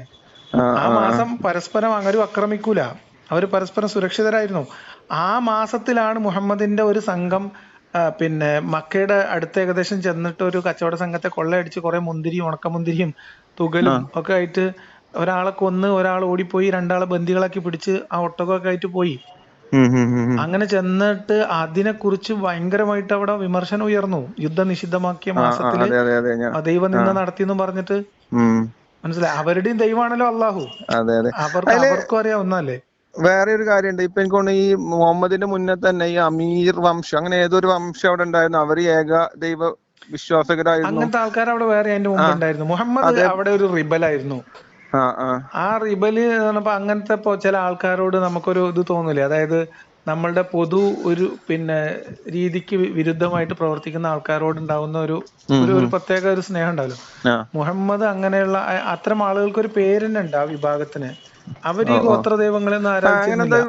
ആ, മാസം പരസ്പരം അങ്ങനെ ആക്രമിക്കൂല അവർ പരസ്പരം സുരക്ഷിതരായിരുന്നു. ആ മാസത്തിലാണ് മുഹമ്മദിന്റെ ഒരു സംഘം പിന്നെ മക്കയുടെ അടുത്ത് ഏകദേശം ചെന്നിട്ട് ഒരു കച്ചവട സംഘത്തെ കൊള്ളയടിച്ച് കുറെ മുന്തിരിയും ഉണക്കമുന്തിരിയും തുകലും ഒക്കെ ആയിട്ട് ഒരാളെ കൊന്ന് ഒരാൾ ഓടിപ്പോയി രണ്ടാളെ ബന്ദികളാക്കി പിടിച്ച് ആ ഒട്ടകമൊക്കെ ആയിട്ട് പോയി. അങ്ങനെ ചെന്നിട്ട് അതിനെക്കുറിച്ച് ഭയങ്കരമായിട്ട് അവിടെ വിമർശനം ഉയർന്നു. യുദ്ധ നിഷിദ്ധമാക്കിയ മാസത്തിൽ മാസത്തിൽ ഞാൻ ആ ദൈവനിന്ദ പറഞ്ഞിട്ട് മനസ്സിലായി? അവരുടെയും ദൈവമാണല്ലോ അള്ളാഹു അവർക്ക് അവർക്കും അറിയാം ഒന്നല്ലേ വേറെ ഒരു കാര്യമുണ്ട് ഇപ്പൊ എനിക്ക് തോന്നുന്നു ഈ മുഹമ്മദിന്റെ മുന്നേ തന്നെ ഈ അമീർ വംശം അങ്ങനെ ഏതൊരു വംശം അവിടെ ഉണ്ടായിരുന്നു? അവർ ഏക ദൈവ വിശ്വാസകരായിരുന്നു. അങ്ങനത്തെ ആൾക്കാർ അവിടെ വേറെ അതിന്റെ മുമ്പ് ഉണ്ടായിരുന്നു. മുഹമ്മദ് അവിടെ ഒരു റിബലായിരുന്നു. ആ ആ. ആ റിബൽ എന്ന് പറഞ്ഞപ്പോ അങ്ങനത്തെ ചില ആൾക്കാരോട് നമുക്കൊരു ഇത് തോന്നില്ലേ അതായത് നമ്മളുടെ പൊതു ഒരു പിന്നെ രീതിക്ക് വിരുദ്ധമായിട്ട് പ്രവർത്തിക്കുന്ന ആൾക്കാരോട് ഉണ്ടാവുന്ന ഒരു ഒരു പ്രത്യേക ഒരു സ്നേഹം ഉണ്ടാവല്ലോ മുഹമ്മദ് അങ്ങനെയുള്ള അത്തരം ആളുകൾക്ക് ഒരു പേര് തന്നെ ഉണ്ട് ആ വിഭാഗത്തിന് അവർ ഈ ഗോത്ര ദൈവങ്ങളെയൊന്നും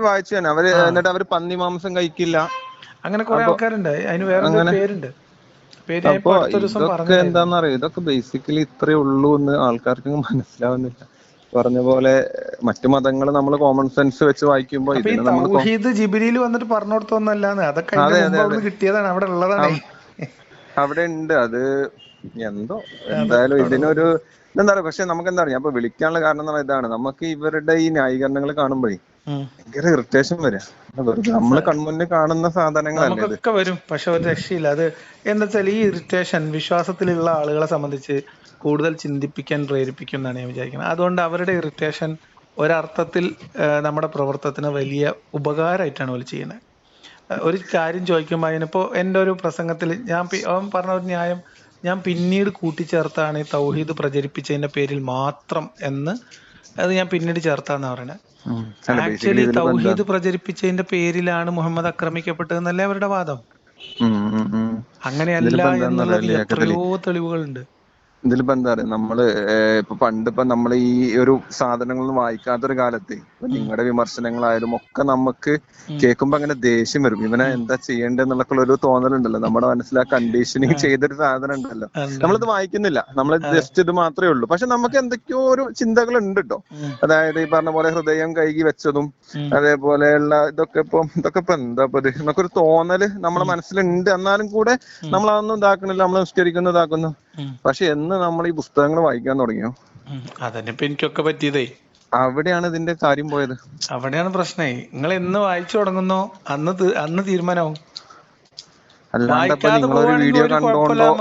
വായിച്ചാണ് അവർ എന്നിട്ട് അവർ പന്നി മാംസം കഴിക്കില്ല. അങ്ങനെ കുറെ ആൾക്കാരുണ്ട്. അതിന് വേറെ ഒരു പേരുണ്ട്. അപ്പൊ ദിവസം ഇതൊക്കെ എന്താന്നറിയോ? ഇതൊക്കെ ബേസിക്കലി ഇത്രേ ഉള്ളൂ എന്ന് ആൾക്കാർക്ക് മനസ്സിലാവുന്നില്ല. പറഞ്ഞ പോലെ മറ്റു മതങ്ങൾ നമ്മൾ കോമൺ സെൻസ് വെച്ച് വായിക്കുമ്പോൾ ഇതിന് നമ്മൾ ജിബിരിയിൽ വന്നിട്ട് പറഞ്ഞു കൊടുത്തൊന്നല്ലാന്ന് അതൊക്കെ കിട്ടിയതാണ്. അവിടെ ഉള്ളതാണ്. അവിടെ ഉണ്ട്. അത് എന്തോ? എന്തായാലും ഇതിനൊരു എന്താ പറയാ പക്ഷെ നമുക്ക് എന്താ പറയാ അപ്പൊ വിളിക്കാനുള്ള കാരണം എന്ന് പറഞ്ഞാൽ ഇതാണ്. നമുക്ക് ഇവരുടെ ഈ ന്യായീകരണങ്ങൾ കാണുമ്പോഴേ. ഭയങ്കര ഇറിറ്റേഷൻ വരാ. നമ്മൾ കൺമുന്നിൽ കാണുന്ന സാധനങ്ങളൊക്കെ വരും. പക്ഷെ ഒരു രക്ഷയില്ല. അത് എന്താ വെച്ചാൽ ഈ ഇറിറ്റേഷൻ വിശ്വാസത്തിലുള്ള ആളുകളെ സംബന്ധിച്ച് കൂടുതൽ ചിന്തിപ്പിക്കാൻ പ്രേരിപ്പിക്കും എന്നാണ് ഞാൻ വിചാരിക്കുന്നത്. അതുകൊണ്ട് അവരുടെ ഇറിറ്റേഷൻ ഒരർത്ഥത്തിൽ നമ്മുടെ പ്രവർത്തനത്തിന് വലിയ ഉപകാരമായിട്ടാണ് അവർ ചെയ്യുന്നത്. ഒരു കാര്യം ചോദിക്കുമ്പോൾ അതിനിപ്പോ എന്റെ ഒരു പ്രസംഗത്തിൽ ഞാൻ പറഞ്ഞ ഒരു ന്യായം ഞാൻ പിന്നീട് കൂട്ടിച്ചേർത്താണ് ഈ തൗഹീദ് പ്രചരിപ്പിച്ചതിന്റെ പേരിൽ മാത്രം എന്ന് അത് ഞാൻ പിന്നീട് ചേർത്താന്ന് പറയണേ. ആക്ച്വലി തൗഹീദ് പ്രചരിപ്പിച്ചതിന്റെ പേരിലാണ് മുഹമ്മദ് ആക്രമിക്കപ്പെട്ടതെന്നല്ലേ അവരുടെ വാദം? അങ്ങനെയല്ല എന്നുള്ളതിൽ എത്രയോ തെളിവുകളുണ്ട്. ഇതിലിപ്പോ എന്താ പറയാ നമ്മൾ ഇപ്പൊ പണ്ടിപ്പോ നമ്മൾ ഈ ഒരു സാധനങ്ങളൊന്നും വായിക്കാത്തൊരു കാലത്ത് നിങ്ങളുടെ വിമർശനങ്ങളായാലും ഒക്കെ നമുക്ക് കേൾക്കുമ്പോ അങ്ങനെ ദേഷ്യം വരും. ഇവനെ എന്താ ചെയ്യേണ്ടതെന്നുള്ള ഒരു തോന്നലുണ്ടല്ലോ. നമ്മുടെ മനസ്സിൽ ആ കണ്ടീഷനിങ് ചെയ്തൊരു സാധനം ഉണ്ടല്ലോ. ഉണ്ട്. നമ്മളിത് വായിക്കുന്നില്ല. നമ്മൾ ജസ്റ്റ് ഇത് മാത്രമേ ഉള്ളൂ. പക്ഷെ നമുക്ക് എന്തൊക്കെയോ ഒരു ചിന്തകൾ ഉണ്ട് കേട്ടോ അതായത് ഈ പറഞ്ഞ പോലെ ഹൃദയം കൈകി വെച്ചതും. അതേപോലെയുള്ള ഇതൊക്കെ ഇപ്പൊ ഇതൊക്കെ ഇപ്പൊ എന്താ ഇപ്പൊ ഇത്? എന്നൊക്കെ ഒരു തോന്നൽ നമ്മളെ മനസ്സിലുണ്ട്. എന്നാലും കൂടെ നമ്മൾ അതൊന്നും ഇതാക്കണില്ല. നമ്മൾ നിസ്കരിക്കുന്നു ഇതാക്കുന്നു. പക്ഷെ എന്ന് നമ്മൾ ഈ പുസ്തകങ്ങൾ വായിക്കാൻ തുടങ്ങിയോ? എനിക്കൊക്കെ പറ്റിയതേ. അവിടെയാണ് ഇതിന്റെ കാര്യം പോയത്. അവിടെയാണ് പ്രശ്നേ. നിങ്ങൾ എന്ന് വായിച്ചു തുടങ്ങുന്നോ അന്ന് അന്ന് തീരുമാനമാവും. അല്ലാണ്ടപ്പോ നിങ്ങളൊരു വീഡിയോ കണ്ടോണ്ടോ?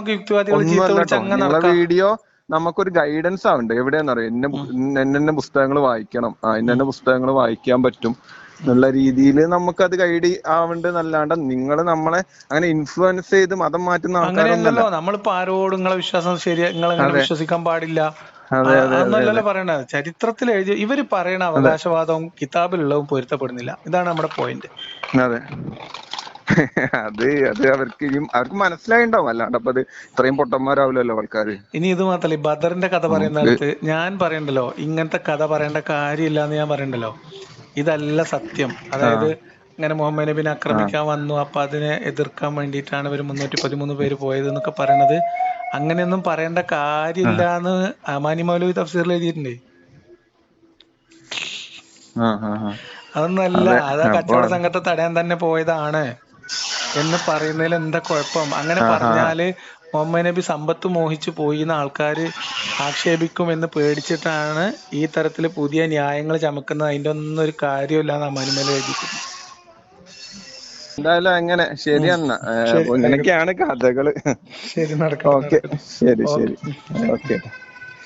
ഒന്നുമല്ല വീഡിയോ നമുക്കൊരു ഗൈഡൻസ് ആവണ്ടേ? എവിടെയാന്നറിയോ? എന്നെ എന്നെ എന്നെ പുസ്തകങ്ങൾ വായിക്കണം. ആ ഇന്ന പുസ്തകങ്ങൾ വായിക്കാൻ പറ്റും. എന്നുള്ള രീതിയിൽ നമുക്ക് അത് ഗൈഡ് ആവണ്ട് എന്നല്ലാണ്ട് നിങ്ങൾ നമ്മളെ അങ്ങനെ ഇൻഫ്ലുവൻസ് ചെയ്ത് മതം മാറ്റുന്ന ആൾക്കാരല്ലോ നമ്മളിപ്പോ ആരോടും നിങ്ങളെ വിശ്വാസം ശരി അങ്ങനെ വിശ്വസിക്കാൻ പാടില്ല. അതൊന്നല്ലല്ലോ പറയണത്. ചരിത്രത്തിൽ എഴുതി ഇവർ പറയണ അവകാശവാദവും കിതാബിലുള്ളതും പൊരുത്തപ്പെടുന്നില്ല. ഇതാണ് നമ്മുടെ പോയിന്റ് അതെ. അത് അത് അവർക്ക് അവർക്ക് മനസ്സിലായിണ്ടാവും. അല്ലാണ്ട് അപ്പൊ അത് ഇത്രയും പൊട്ടന്മാരാവില്ലല്ലോ ആൾക്കാര്. ഇനി ഇത് മാത്രല്ല ബദറിന്റെ കഥ പറയുന്നിടത്ത് ഞാൻ പറയണ്ടല്ലോ ഇങ്ങനത്തെ കഥ പറയേണ്ട കാര്യമില്ല എന്ന് ഞാൻ പറയണ്ടല്ലോ. ഇതല്ല സത്യം. അതായത് ഇങ്ങനെ മുഹമ്മദ് നബിനെ ആക്രമിക്കാൻ വന്നു അപ്പൊ അതിനെ എതിർക്കാൻ വേണ്ടിയിട്ടാണ് ഇവർ മുന്നൂറ്റി പതിമൂന്ന് പേര് പോയത് എന്നൊക്കെ പറയണത്. അങ്ങനെയൊന്നും പറയേണ്ട കാര്യമില്ല എന്ന് അമാനി മൗലവി തഫ്സീറിൽ എഴുതിയിട്ടുണ്ട്. അതൊന്നല്ല അത്. കച്ചവട സംഘത്തെ തടയാൻ തന്നെ പോയതാണ് എന്ന് പറയുന്നതിൽ എന്താ കുഴപ്പം? അങ്ങനെ പറഞ്ഞാൽ മുഹമ്മദ് നബി സമ്പത്ത് മോഹിച്ചു പോയി എന്ന് ആൾക്കാർ ആക്ഷേപിക്കും എന്ന് പേടിച്ചിട്ടാണ് ഈ തരത്തിൽ പുതിയ ന്യായങ്ങൾ ചമക്കുന്നത്. അതിന്റെ ഒന്നും ഒരു കാര്യമില്ല എന്ന് അമ്മാനിമേല എഴുതിക്കുന്നത് എന്തായാലും അങ്ങനെ. ശരി എന്നാ. ഇങ്ങനെയൊക്കെയാണ് കഥകൾ. ശരി നടക്കാം ഓക്കെ. ശരി ശരി. ഓക്കെ.